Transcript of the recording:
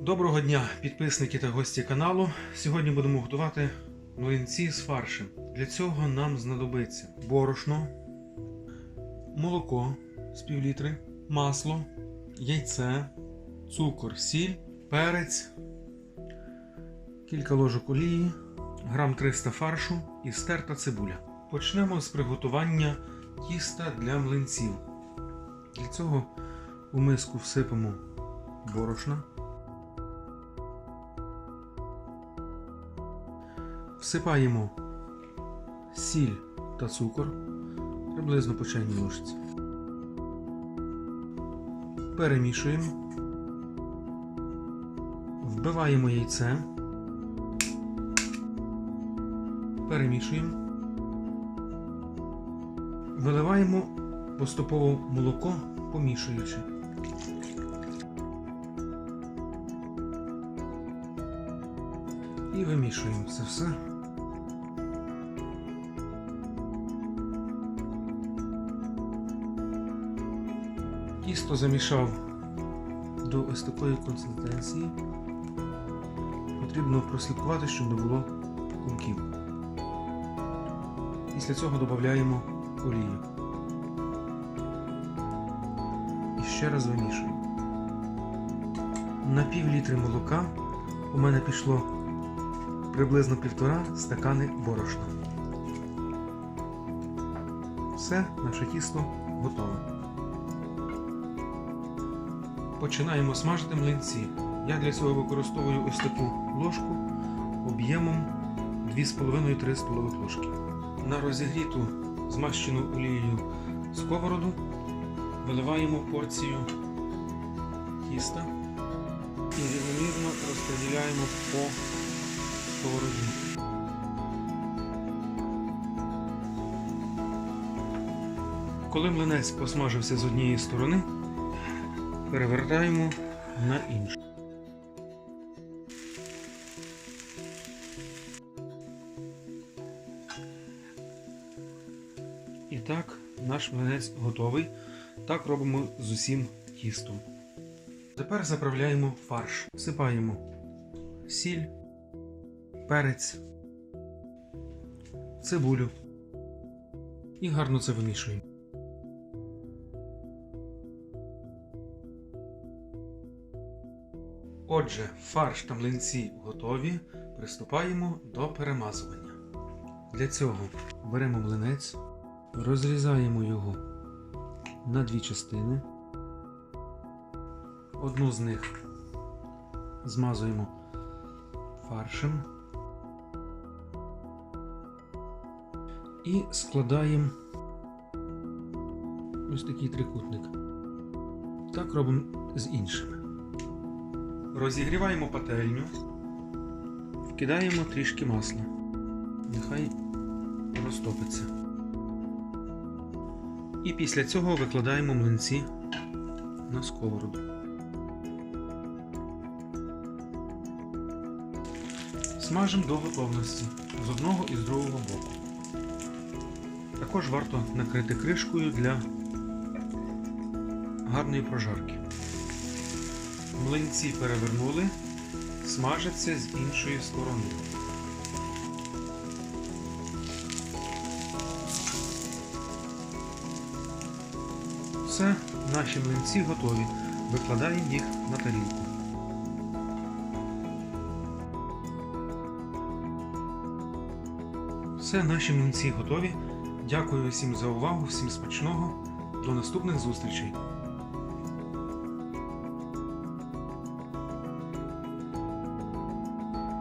Доброго дня, підписники та гості каналу. Сьогодні будемо готувати млинці з фаршем. Для цього нам знадобиться борошно, молоко з пів літри, масло, яйце, цукор, сіль, перець, кілька ложок олії, грам 300 фаршу і стерта цибуля. Почнемо з приготування тіста для млинців. Для цього у миску всипемо борошна. Всипаємо сіль та цукор приблизно по чайній ложці. Перемішуємо. Вбиваємо яйце. Перемішуємо. Виливаємо поступово молоко, помішуючи. І вимішуємо це все. Тісто замішав до ось такої консистенції. Потрібно прослідкувати, щоб не було комків. Після цього додаємо олію. І ще раз вимішуємо. На пів літри молока у мене пішло приблизно півтора стакани борошна. Все, наше тісто готове. Починаємо смажити млинці. Я для цього використовую ось таку ложку об'ємом 2,5-3 столових ложки. На розігріту змащену олією сковороду виливаємо порцію тіста і рівномірно розподіляємо по сковороді. Коли млинець посмажився з однієї сторони, перевертаємо на іншу. І так, наш млинець готовий. Так робимо з усім тістом. Тепер заправляємо фарш. Всипаємо сіль, перець, цибулю і гарно це вимішуємо. Отже, фарш та млинці готові. Приступаємо до перемазування. Для цього беремо млинець, розрізаємо його на дві частини. Одну з них змазуємо фаршем і складаємо ось такий трикутник. Так робимо з іншими. Розігріваємо пательню, вкидаємо трішки масла. Нехай розтопиться. І після цього викладаємо млинці на сковороду. Смажимо до готовності з одного і з другого боку. Також варто накрити кришкою для гарної прожарки. Млинці перевернули, смажаться з іншої сторони. Все, наші млинці готові. Викладаємо їх на тарілку. Все, наші млинці готові. Дякую всім за увагу, всім смачного. До наступних зустрічей!